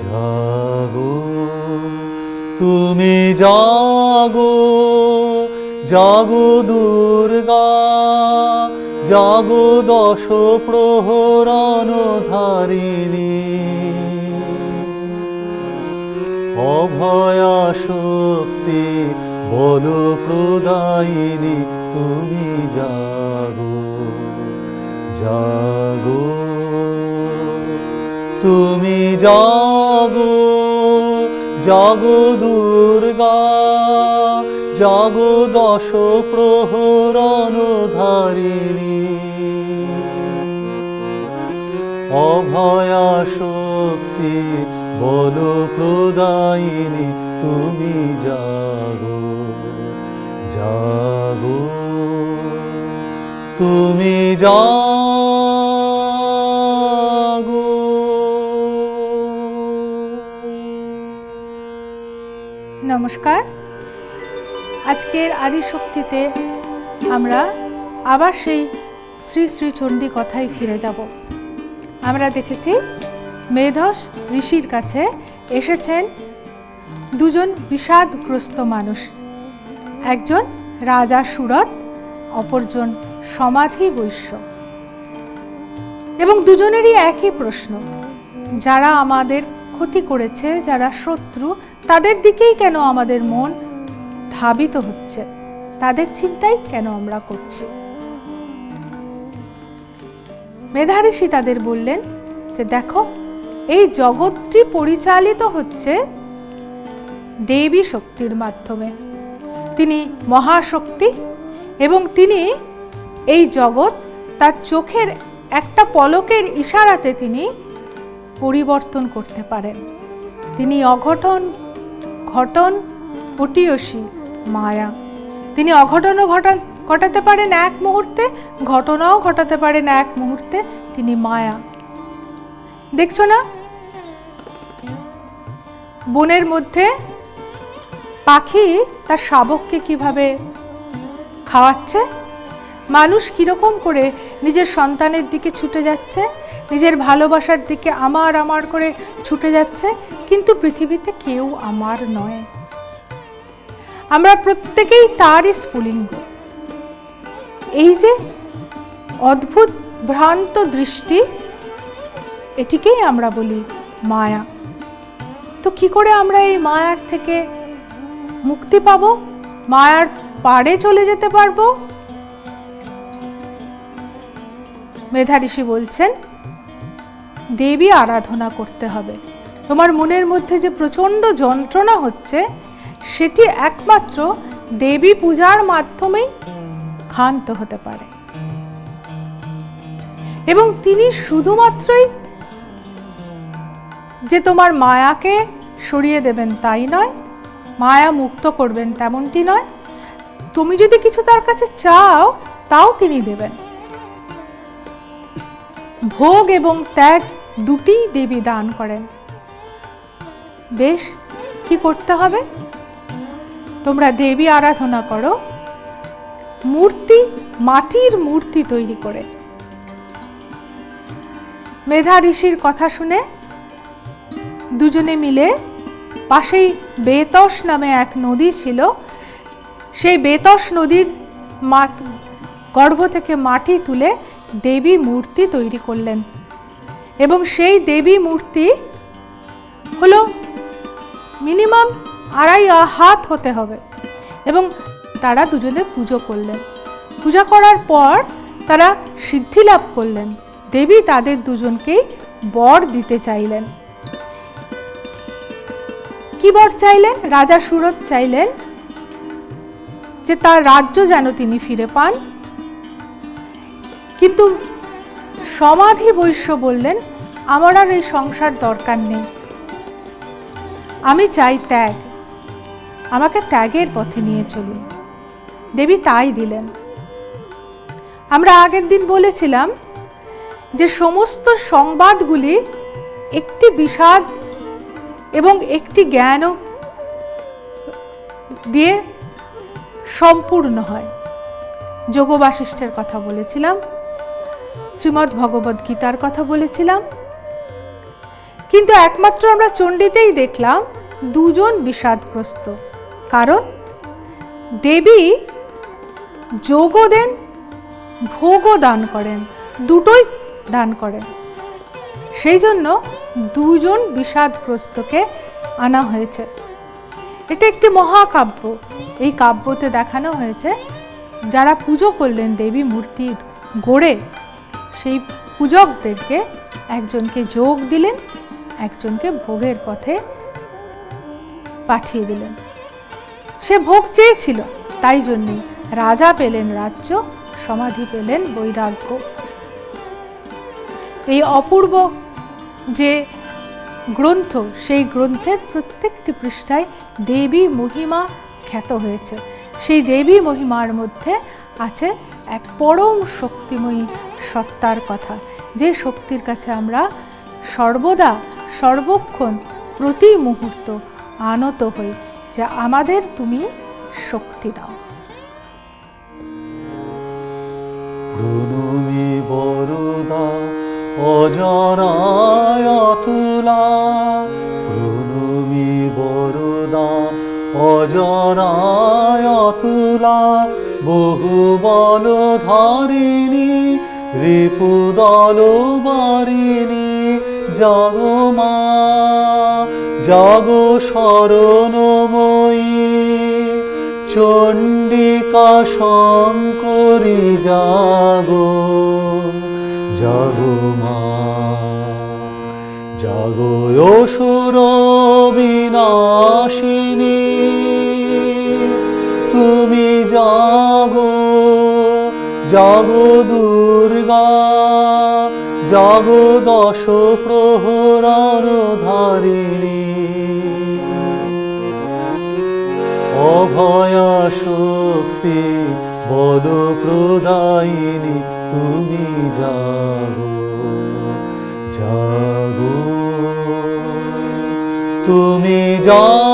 জাগো, তুমি জাগো জাগো দুর্গা, জাগো দশ প্রহরণ ধারিণী অভয়া শক্তি বল প্রদায়িনী, তুমি জাগো জাগো, তুমি জাগো। জাগো দুর্গা, জাগো দশ প্রহরণ ধারিণী অভয়া শক্তি বল প্রদায়িনী, তুমি জাগো জাগো, তুমি জাগো। নমস্কার। আজকের আদিশক্তিতে আমরা আবার সেই শ্রী শ্রী চণ্ডী কথায় ফিরে যাব। আমরা দেখেছি মেধস ঋষির কাছে এসেছেন দুজন বিষাদগ্রস্ত মানুষ। একজন রাজা সুরত অপরজন সমাধি বৈশ্য। এবং দুজনেরই একই প্রশ্ন, যারা আমাদের ক্ষতি করেছে যারা শত্রু, তাদের দিকেই কেন আমাদের মন ধাবিত হচ্ছে? তাদের চিন্তাই কেন আমরা করছি? মেধাঋষি তাদের বললেন যে, দেখো, এই জগৎটি পরিচালিত হচ্ছে দেবী শক্তির মাধ্যমে। তিনি মহাশক্তি এবং তিনি এই জগৎ তার চোখের একটা পলকের ইশারাতে তিনি পরিবর্তন করতে পারেন। তিনি অঘটন, ঘটন পটিয়সী মায়া। তিনি অঘটনও ঘটান ঘটাতে পারেন এক মুহূর্তে, ঘটনাও ঘটাতে পারেন এক মুহূর্তে, তিনি মায়া। দেখছ না? বনের মধ্যে পাখি তার শাবককে কীভাবে খাওয়াচ্ছে? মানুষ কীরকম করে নিজের সন্তানের দিকে ছুটে যাচ্ছে, নিজের ভালোবাসার দিকে আমার আমার করে ছুটে যাচ্ছে, কিন্তু পৃথিবীতে কেউ আমার নয়। আমরা প্রত্যেকেই তারই স্ফুলিঙ্গ। এই যে অদ্ভুত ভ্রান্ত দৃষ্টি, এটিকেই আমরা বলি মায়া। তো কি করে আমরা এই মায়ার থেকে মুক্তি পাবো? মায়ার পাড়ে চলে যেতে পারব? মেধাঋষি বলছেন, দেবী আরাধনা করতে হবে। তোমার মনের মধ্যে যে প্রচণ্ড যন্ত্রণা হচ্ছে, সেটি একমাত্র দেবী পূজার মাধ্যমেই ক্ষান্ত হতে পারে। এবং তিনি শুধুমাত্রই যে তোমার মায়াকে সরিয়ে দেবেন তাই নয়, মায়া মুক্ত করবেন তেমনটি নয়। তুমি যদি কিছু তার কাছে চাও, তাও তিনি দেবেন। ভোগ এবং ত্যাগ দুটি দেবী দান করেন। বেশ, কি করতে হবে? তোমরা দেবী আরাধনা করো। মূর্তি, মাটির মূর্তি তৈরি করে। মেধা ঋষির কথা শুনে দুজনে মিলে পাশেই বেতস নামে এক নদী ছিল। সেই বেতস নদীর গর্ভ থেকে মাটি তুলে দেবী মূর্তি তৈরি করলেন। এবং সেই দেবী মূর্তি হলো মিনিমাম আড়াই হাত হতে হবে। এবং তারা দুজনে পুজো করলেন। পূজা করার পর তারা সিদ্ধি লাভ করলেন। দেবী তাদের দুজনকেই বর দিতে চাইলেন। কি বর চাইলেন? রাজা সুরত চাইলেন যে তার রাজ্য যেন তিনি ফিরে পান। কিন্তু সমাধি বৈশ্য বললেন, আমার আর এই সংসার দরকার নেই। আমি চাই ত্যাগ। আমাকে ত্যাগের পথে নিয়ে চলুন। দেবী তাই দিলেন। আমরা আগের দিন বলেছিলাম যে সমস্ত সংবাদগুলি একটি বিষাদ এবং একটি জ্ঞানও দিয়ে সম্পূর্ণ হয়। যোগ বাশিষ্ঠের কথা বলেছিলাম। শ্রীমদ্ ভগবদ গীতার কথা বলেছিলাম। কিন্তু একমাত্র আমরা চণ্ডীতেই দেখলাম দুজন বিষাদগ্রস্ত। কারণ দেবী যোগও দেন, ভোগও দান করেন, দুটোই দান করেন। সেই জন্য দুজন বিষাদগ্রস্তকে আনা হয়েছে। এটা একটি মহাকাব্য। এই কাব্যতে দেখানো হয়েছে, যারা পুজো করলেন দেবী মূর্তি গড়ে সেই পূজকদেরকে একজনকে যোগ দিলেন, একজনকে ভোগের পথে পাঠিয়ে দিলেন। সে ভোগ চেয়েছিল, তাই জন্যে রাজা পেলেন রাজ্য, সমাধি পেলেন বৈরাগ্য। এই অপূর্ব যে গ্রন্থ, সেই গ্রন্থের প্রত্যেকটি পৃষ্ঠায় দেবী মহিমা খ্যাত হয়েছে। সেই দেবী মহিমার মধ্যে আছে এক পরম শক্তিময়ী সত্তার কথা। যে শক্তির কাছে আমরা সর্বদা, সর্বক্ষণ, প্রতি মুহূর্ত আনত হই, যে আমাদের তুমি শক্তি দাও। প্রণমী বরদা, অজরায় অতুলা। প্রণমী বরদা, অজরায় অতুলা। বহু বল ধারিণী রিপুদল বারিণী জাগো মা জাগো শরণময়ী। চণ্ডিকা শঙ্করী জাগ জাগো মা জাগো জাগো দশ প্রহরার ধারিণী অভয়া শক্তি বল প্রদায়িনী তুমি জাগো জাগো। তুমি জাগো